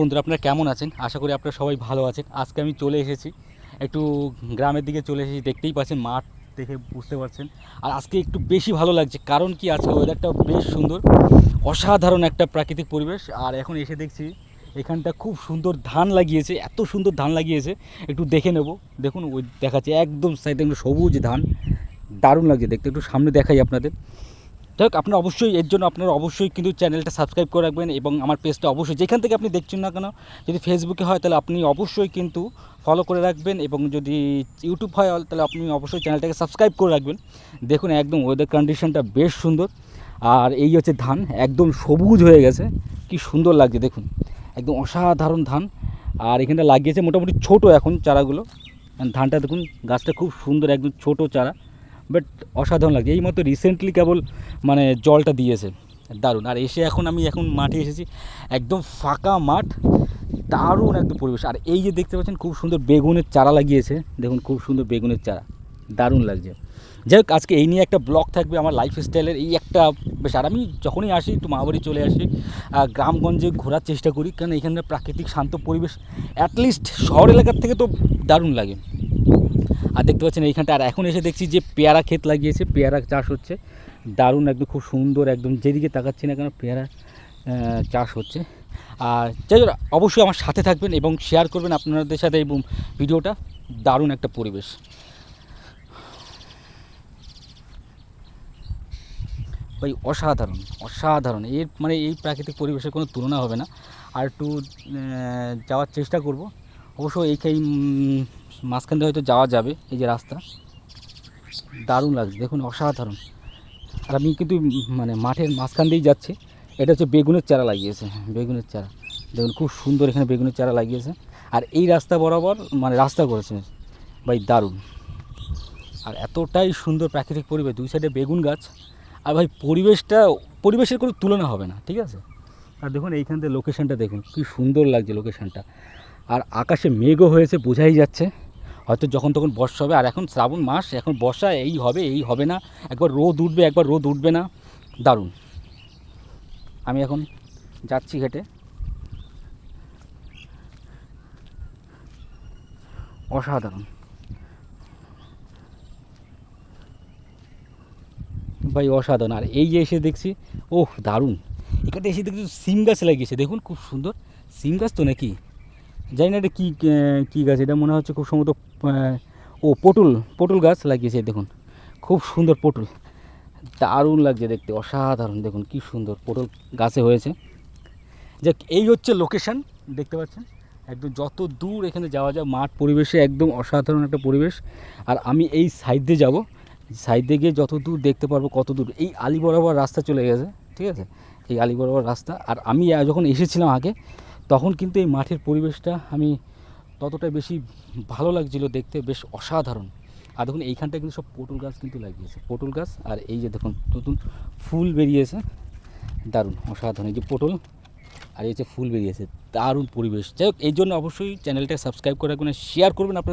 বন্ধুরা, আপনারা কেমন আছেন? আশা করি আপনারা সবাই ভালো আছেন। আজকে আমি চলে এসেছি, একটু গ্রামের দিকে চলে এসেছি, দেখতেই পাচ্ছেন, মাঠ দেখে বুঝতে পারছেন। আর আজকে একটু বেশি ভালো লাগছে, কারণ কি আজকে ওয়েদারটা বেশ সুন্দর, অসাধারণ একটা প্রাকৃতিক পরিবেশ। আর এখন এসে দেখছি, এখানটা খুব সুন্দর ধান লাগিয়েছে, এত সুন্দর ধান লাগিয়েছে। একটু দেখে নেব, দেখুন, ওই দেখাচ্ছে, একদম সাইডে একদম সবুজ ধান, দারুণ লাগছে, দেখতে, একটু সামনে দেখাই আপনাদের। যাই হোক আপনারা অবশ্যই এর জন্য আপনারা অবশ্যই কিন্তু চ্যানেলটা সাবস্ক্রাইব করে রাখবেন এবং আমার পেজটা অবশ্যই যেখান থেকে আপনি দেখছেন না কেন, যদি ফেসবুকে হয় তাহলে আপনি অবশ্যই কিন্তু ফলো করে রাখবেন এবং যদি ইউটিউব হয় তাহলে আপনি অবশ্যই চ্যানেলটাকে সাবস্ক্রাইব করে রাখবেন। দেখুন একদম ওয়েদার কন্ডিশনটা বেশ সুন্দর। আর এই হচ্ছে ধান, একদম সবুজ হয়ে গেছে। কি সুন্দর লাগছে, দেখুন। একদম অসাধারণ ধান। আর এখানটা লাগিয়েছে মোটামুটি ছোট এখন চারাগুলো। ধানটা দেখুন, গাছটা খুব সুন্দর, একদম ছোট চারা। বাট অসাধারণ লাগছে। এই মতো রিসেন্টলি কেবল মানে জলটা দিয়েছে। দারুণ। আর এসে এখন আমি এখন মাঠে এসেছি, একদম ফাঁকা মাঠ, দারুণ একদম পরিবেশ। আর এই যে দেখতে পাচ্ছেন, খুব সুন্দর বেগুনের চারা লাগিয়েছে। দেখুন, খুব সুন্দর বেগুনের চারা। দারুণ লাগছে। যাই হোক, আজকে এই নিয়ে একটা ব্লগ থাকবে আমার লাইফ স্টাইলের এই একটা বেশ, আর আমি যখনই আসি, একটু মামাবাড়ি চলে আসি গ্রামগঞ্জে ঘোরার চেষ্টা করি, কারণ এখানে প্রাকৃতিক শান্ত পরিবেশ অ্যাটলিস্ট শহর এলাকার থেকে তো দারুণ লাগে। আর দেখতে পাচ্ছেন এইখানটা আর এখন এসে দেখছি যে পেয়ারা ক্ষেত লাগিয়েছে, পেয়ারা চাষ হচ্ছে। দারুণ একদম খুব সুন্দর, একদম যেদিকে তাকাচ্ছি না কেন, পেয়ারা চাষ হচ্ছে। আর যাই অবশ্যই আমার সাথে থাকবেন এবং শেয়ার করবেন আপনাদের সাথে এই ভিডিওটা। দারুণ একটা পরিবেশ। ভাই, অসাধারণ অসাধারণ। এর মানে এই প্রাকৃতিক পরিবেশের কোনো তুলনা হবে না। আর একটু যাওয়ার চেষ্টা করব। অবশ্য এই এই মাঝখান দিয়ে হয়তো যাওয়া যাবে, এই যে রাস্তা। দারুণ লাগছে, দেখুন, অসাধারণ। আর আমি কিন্তু মানে মাঠের মাঝখান দিয়েই যাচ্ছি। এটা হচ্ছে বেগুনের চারা লাগিয়েছে, বেগুনের চারা। দেখুন, খুব সুন্দর এখানে বেগুনের চারা লাগিয়েছে। আর এই রাস্তা বরাবর মানে রাস্তা করেছে, ভাই, দারুণ। আর এতটাই সুন্দর প্রাকৃতিক পরিবেশ, দুই সাইডে বেগুন গাছ। আর ভাই, পরিবেশটা, পরিবেশের কোনো তুলনা হবে না, ঠিক আছে? আর দেখুন, এইখান থেকে লোকেশানটা দেখুন, কী সুন্দর লাগছে লোকেশনটা আর আকাশে মেঘও হয়েছে, বোঝাই যাচ্ছে। হয়তো যখন তখন বর্ষা হবে, আর এখন শ্রাবণ মাস, এখন বর্ষা, এই হবে এই হবে না। একবার রোদ উঠবে, একবার রোদ উঠবে না। দারুণ। আমি এখন যাচ্ছি হেঁটে। অসাধারণ। ভাই, অসাধারণ। আর এই যে এসে দেখছি, ওহ, দারুণ। এখানে এসে দেখছি, সিম গাছ লাগিয়েছে। দেখুন, খুব সুন্দর। সিম গাছ তো নাকি? জানি না এটা কী কী গাছ, এটা মনে হচ্ছে খুব সম্ভবত ও, পটল পটল গাছ লাগিয়েছে দেখুন, খুব সুন্দর পটল, দারুণ লাগছে দেখতে, অসাধারণ, দেখুন কি সুন্দর পটল গাছে হয়েছে। যাক, এই হচ্ছে লোকেশন দেখতে পাচ্ছেন, একদম যত দূর এখানে যাওয়া যায়, মাঠ পরিবেশে একদম অসাধারণ একটা পরিবেশ, আর আমি এই সাইড দিয়ে যাব সাইড দিয়ে গিয়ে যত দূর দেখতে পারব, কত দূর, এই আলি বরাবর রাস্তা চলে গেছে, ঠিক আছে, এই আলি বরাবর রাস্তা, আর আমি যখন এসেছিলাম আগে তখন কিন্তু এই মাঠের পরিবেশটা আমি ততটা বেশি ভালো লাগছিল দেখতে, বেশ অসাধারণ। আর দেখুন এইখানটা কিন্তু সব পটল গাছ কিন্তু লাগিয়েছে। পটল গাছ আর এই যে দেখুন, নতুন ফুল বেরিয়েছে। দারুণ, অসাধারণ। এই যে পটল আর এই যে ফুল বেরিয়েছে, দারুণ পরিবেশ। যাই হোক, এই জন্য অবশ্যই চ্যানেলটা সাবস্ক্রাইব করে রাখবেন শেয়ার করবেন আপনার